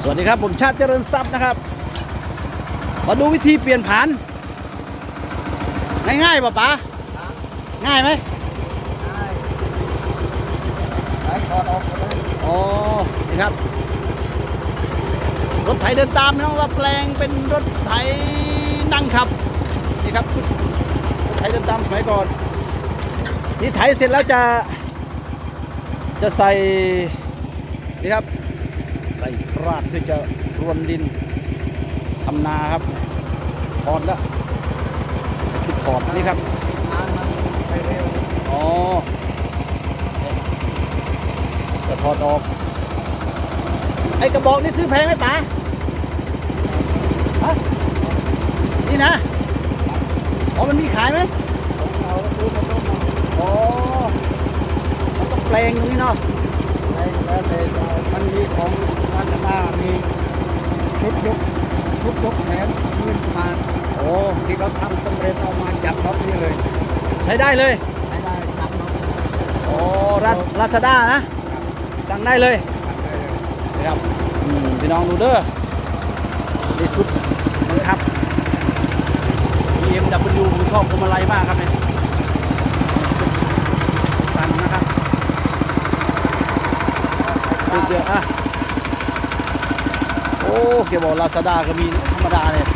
สวัสดีครับ ผมชาติเจริญทรัพย์นะครับ มาดูวิธีเปลี่ยนผ่านง่ายๆป่ะป๋าง่ายไหมสายอดออกหมดเลยอ๋อนี่ครับ รถไถเดินตามนะว่าแปลงเป็นรถไถนั่งขับ นี่ครับชุดรถไถเดินตามสมัยก่อน นี่ไถเสร็จแล้วจะ จะใส่ นี่ครับ ราดเพื่อจะรวนดินทำนาครับถอดแล้วชุดถอดนี่ครับอ๋อจะถอดออก ไอ้กระบอกนี่ซื้อแพงไหมป๋าฮะนี่นะอ๋อมันมีขายไหมอ๋อมันต้องแปลงตรงนี้เนาะในแล้วแต่จะ มันมีของราชดามีชุดยกชุดยกแขนขึ้นมาโอ้ที่เขาทำสำเร็จเอามาจับน็อตนี่เลยใช้ได้เลยใช้ได้จับน็อตโอ้ราราชด้านะสั่งได้เลยจับได้เลยนะครับอืมพี่น้องดูเด้อนี่ชุดนะครับ BMW ผมชอบพวงมาลัยมากครับเนี่ยสั่นนะครับ เยอะๆอะโอ้เกบอกลาซาด้าก็มีธรรมดาเนี่ย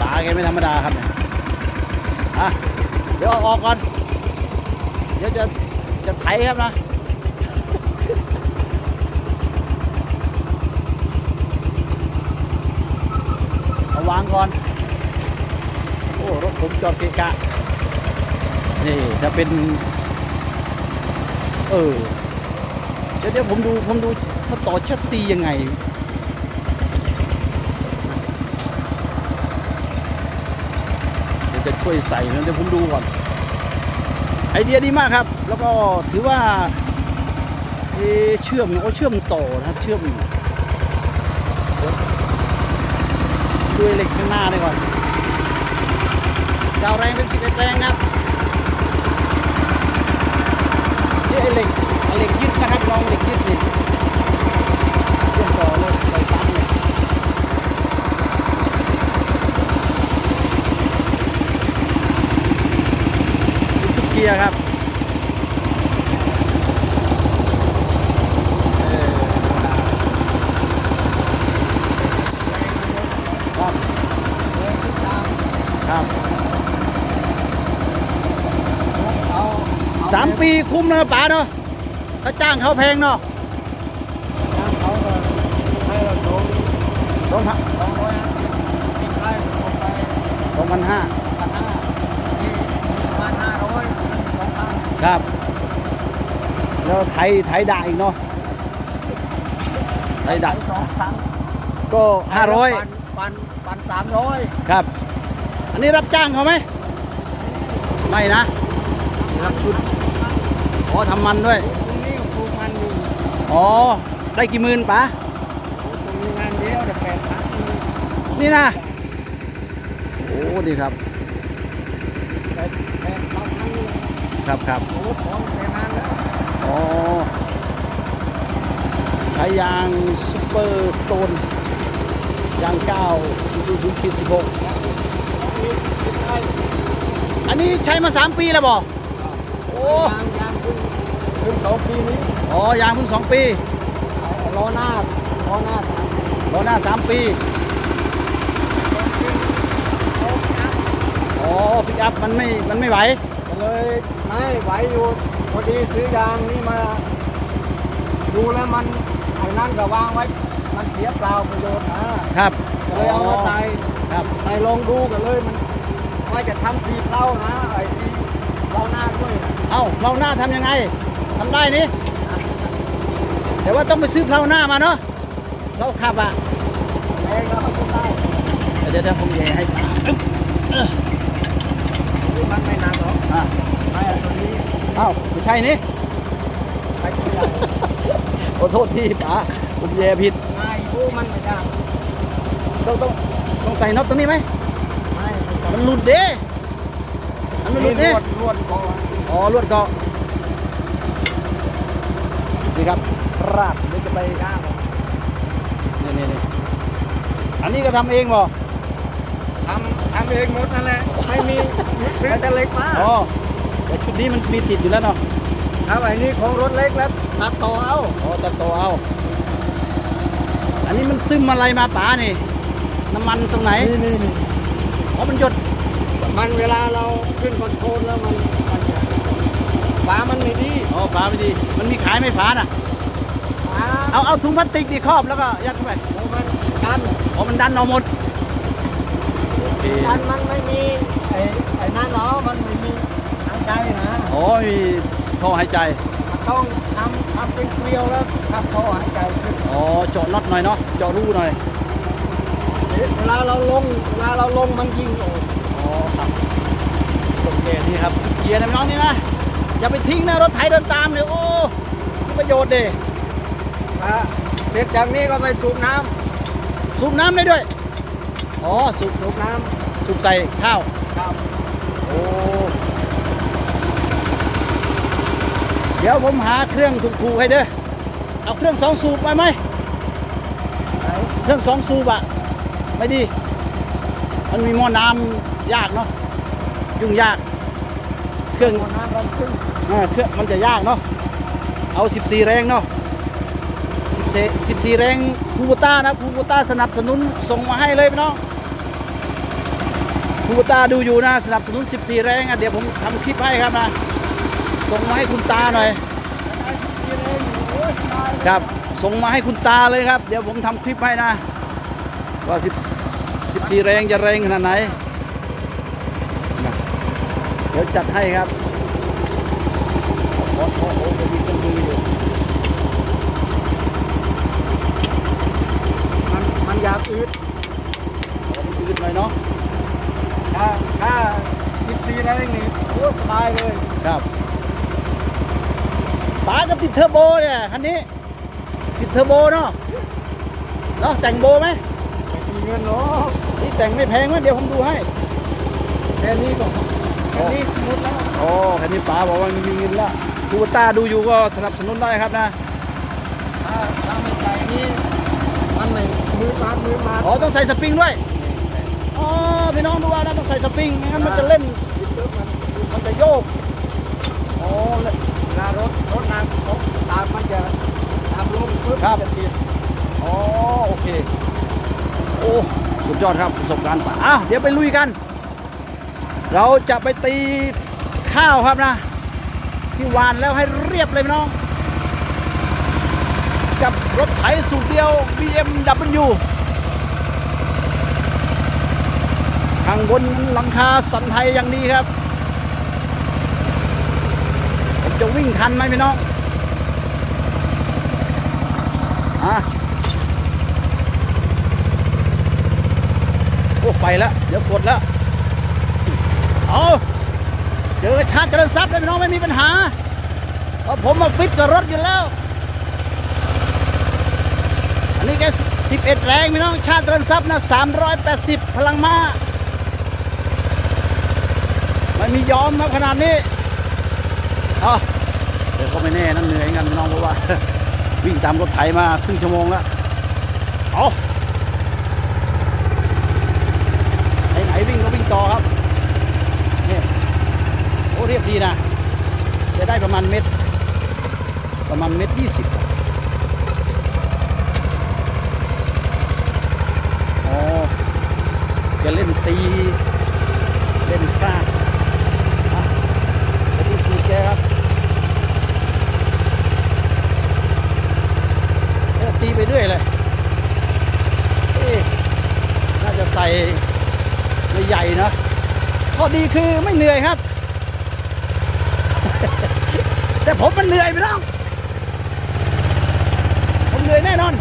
ตาแกไม่ธรรมดาครับเนี่ยอะเดี๋ยวอออกก่อน เดี๋ยวจะจะไถครับนะเอาวางก่อน โอ้รถผมจอดเกะกะนี่จะเป็น เออ เดี๋ยวเดี๋ยวผมดูผมดูเขาต่อชัดซียังไง เดี๋ยวจะช่วยใส่นะเดี๋ยวผมดูก่อน ไอเดียดีมากครับ แล้วก็ถือว่าเชื่อมโอ้เชื่อมต่อนะครับ เชื่อมดูเหล็กข้างหน้าเลยก่อนดาวแรงเป็นสิบเอ็ดแรงครับนี่ไอเหล็กไอเหล็กยึด นะครับลองเหล็กยึดนี่เชื่อมต่อเลยใส่ปั๊มเลยเป็นชุดเกียร์ครับสามปีคุ้มนะป๋าเนาะ ถ้าจ้างเขาแพงเนาะทางเขาก็ให้เราโดนสองพันสองร้อยห้าสิบกินได้ลงไปสองพันห้าพันห้าที่ประมาณห้าร้อยสองพันครับ แล้วไทยไทยด่าอีกเนาะไทยด่าสองครั้งก็ห้าร้อยปันปันสามร้อยครับ อันนี้รับจ้างเขาไหม ไม่นะ รับชุดอ๋อทำมันด้วย ตรงนี้ปลูกมันอยู่ อ๋อ ได้กี่หมื่นป๋าตรงนี้งานเดียวแต่แปดพันนี่นะ โอ้ดีครับแต่แปดพันครับครับโอ้ของแต่นานแล้วอ๋อใช้ยางซูเปอร์สโตนยาง9 0 0ขีด16นี่คิดได้อันนี้ใช้มา3ปีแล้วบ่โอ้ยาง เพิ่งเพิ่งสองปีนี้อ๋อยางเพิ่ง2ปีล้อหน้าล้อหน้าสามล้อหน้า3ปีอ๋อปิกอัพมันไม่มันไม่ไหวก็เลยไม่ไหวอยู่พอดีซื้อยางนี่มาดูแล้วมันไอ้นั่นก็วางไว้ มันเสียเปล่าประโยชน์นะครับก็เลยเอามาใส่ครับใส่ลองดูกันเลยมันว่าจะทำสีเท่านะไอ้ที่เราหน้าด้วยนะเอ้าเพลาหน้าทำยังไง ทำได้นี่แต่ว่าต้องไปซื้อเพลาหน้ามาเนาะเราขับอะแรงก็ทำได้เดี๋ยวเดี๋ยวผมแย่ให้อึ๊บเออนี่มันไม่หนักหรอกอะไอ้ตัวนี้เอ้าไม่ใช่นี่ไอ้ตัวใหญ่ขอโทษที่ป๋าผมแย่ผิดไอ้ผู้มันไม่ยากต้องต้องต้องใส่น็อตตรงนี้ไหมไม่ไม่มันหลุดเด้มันไม่หลุดลเด้วดลวดก่อนอ๋อลวดเกาะ นี่ครับราดเดี๋ยวจะไปยากหรอกนี้ก็ทำเองบ่ทำทำเองหมดนั่นแหละไม่มีซื้อแต่เล็กมาอ๋อแต่ชุดนี้มันมีติดอยู่แล้วเนาะครับไอ้นี่ของรถเล็กแล้วตัดต่อเอาอ๋อตัดต่อเอา อันนี้มันซึมอะไรมาป๋านี่น้ำมันตรงไหนนี่นี่นี่อ๋อมันหยดมันเวลาเราขึ้นคอนโทรลแล้วมันมันฝามันไม่ดี อ๋อฝาไม่ดี มันมีขายไหม่ฝาน่ะฝา เอาเอาถุงพลาสติกดีครอบแล้วก็ยัดเข้าไปแล้วมันดันอ๋อมันดันเอาหมดโอเคดันมันไม่มีไอ้ไอ้นั่นเนาะมันไม่มีทางใจนะอ๋อมีท่อหายใจมันต้องทำทำเป็นเกลียวแล้วทำท่อหายใจขึ้นอ๋อเจาะน็อตหน่อยเนาะเจาะรูหน่อยเวลาเราลงเวลาเราลงมันยิงโอ้อ๋อครับโอเคนี่ครับเกียร์นะพี่น้องนี่นะอย่าไปทิ้งนะรถไถเดินตามเนี่ยโอ้มีประโยชน์เด้ ถ้าเสร็จจากนี้ก็ไปสูบน้สูบน้ำได้ด้วย อ๋อ สูบำสูบน้สูบใส่ข้าวำครับ โอ้ เดี๋ยวผมหาเครื่องถูกๆให้เด้อ เอาเครื่องสองสูบไปไหม ไหน เครื่องสองสูบอะไม่ดี มันมีหม้อน้ำยากเนาะ ยุ่งยาก เครื่องหัวน้ำเราขึ้น อ่าเครื่องมันจะยากเนาะ เอา 14 แรงเนาะ 14 14แรงคูโบต้านะคูโบต้าสนับสนุนส่งมาให้เลยพี่น้องคูโบต้าดูอยู่นะสนับสนุน 14 แรงอะเดี๋ยวผมทำคลิปให้ครับนะส่งมาให้คุณตาหน่อยครับส่งมาให้คุณตาเลยครับ เดี๋ยวผมทำคลิปให้นะว่า10 14 แรงจะแรงขนาดไหนเดี๋ยวจัดให้ครับโอ้โหโอ้โหจะมีเครื่องมืออ ยู่มันมันอยากอืดขอมันยืดหน่อยเนาะถ้าถ้าสิบปีแรงนี่โอ้ยสบายเลยครับป๋าก็ติดเทอร์โบเนี่ยคันนี้ ติดเทอร์โบเนาะเนาะแต่งโบไหมไม่มีเงินหรอกนี่แต่งไม่แพงไหมเดี๋ยวผมดูให้แค่นี้ก็แค่นี้หมดแล้วโอ้คันนี้ป๋าบอกว่ามันมีเงินแล้วดูตาดูอยู่ก็สนับสนุนได้ครับนะ ถ้าถ้าไม่ใส่นี่มันไม่มือมาดมือมาดอ๋อต้องใส่สปริงด้วยอ๋อพี่น้องดูว่านะต้องใส่สปริงไม่งั้นมันจะเล่นมันจะโยกอ๋อเล่นเวลารถรถน้ำเขาตามมันจะตามลงปุ๊บครับจะติดอ๋อโอเคโอ้สุดยอดครับประสบการณ์ป่ะอ้าวเดี๋ยวไปลุยกัน เราจะไปตีข้าวครับนะที่หวานแล้วให้เรียบเลยพี่น้อง กับรถไถสูตรเดียว BMW ข้างบนหลังคาสันไทยอย่างดีครับผมจะวิ่งทันไหมพี่น้องอะโอ้ไปแล้ว เดี๋ยวกดแล้ว เอาเจอชาติเจริญทรัพย์เลยพี่น้องไม่มีปัญหาเพราะผมมาฟิตกับรถอยู่แล้ว อันนี้แกสิบเอ็ดแรงพี่น้องชาติเริญทรัพย์นะสามร้อยแปดสิบพลังม้าไม่มียอมครับขนาดนี้เอาเดี๋ยวก็ไม่แน่นั่นเหนื่อยกันพี่น้องเพราะว่า วิ่งตามรถไถมาครึ่งชั่วโมงแล้วเอาไหนไหนวิ่งก็วิ่งต่อครับนี่โอ้เรียบดีนะ จะได้ประมาณเม็ดประมาณเม็ดยี่สิบอ๋อจะ เล่นตี เล่นฟาดอะไปดูสูตรแกครับตีไปเรื่อยเลยน่าจะใส่ใหญ่ๆนะข้อดีคือไม่เหนื่อยครับ แต่ผมมันเหนื่อยไปแล้วผมเหนื่อยแน่นอน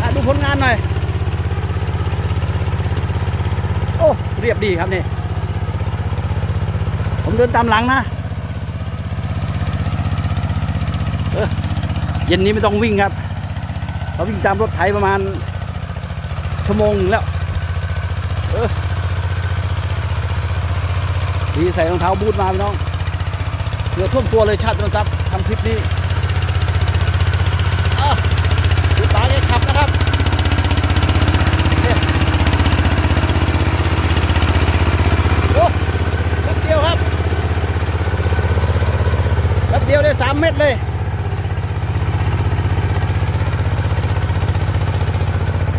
อดูผลงานหน่อย โอ้ เรียบดีครับนี่ ผมเดินตามหลังนะเออเย็นนี้ไม่ต้องวิ่งครับ เราวิ่งตามรถไถประมาณชั่วโมงแล้วเออดีใส่รองเท้าบูทมาพี่น้องเหลือท่วมตัวเลยชาติตนทรัพย์ทำคลิปนี้ เลยสามเม็ดเลย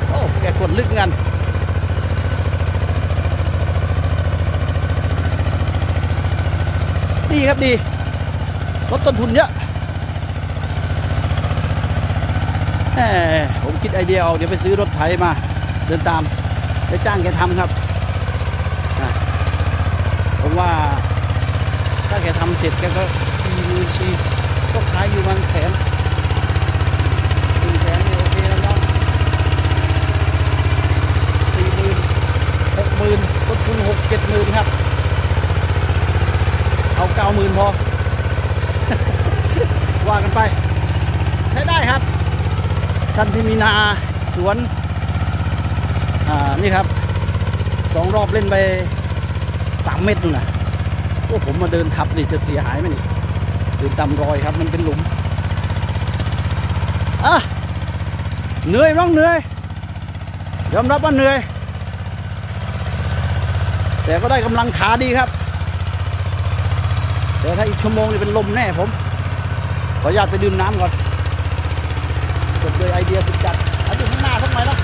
โอ้แกกดลึกงันดีครับดีลดต้นทุนเยอะผมคิดไอเดียเอาเดี๋ยวไปซื้อรถไถมา เดินตามได้จ้างแกทำครับ ผมว่าถ้าแกทำเสร็จแกก็ ชีมือชีก็ขายอยู่วันแสนหนึ่งแสนนี่โอเคแล้วเนาะสี่หมื่นหกหมื่นต้นทุนหกเจ็ดหมื่นครับ เอาเก้าหมื่นพอ ว่ากันไป ใช้ได้ครับ ท่านที่มีนาสวน อ่า นี่ครับสองรอบเล่นไปสามเม็ดนู่นนะโอ้ผมมาเดินทับนี่จะเสียหายไหมนี่ เดินตามรอยครับมันเป็นหลุมอะเหนื่อยร้องเหนื่อยยอมรับว่าเหนื่อย แต่ก็ได้กำลังขาดีครับ แต่ถ้าอีกชั่วโมงนี่เป็นลมแน่ผม ขออนุญาตไปดื่มน้ำก่อนจบโดยไอเดียสุดจัดอันนี้ข้างหน้าทำไมล่ะ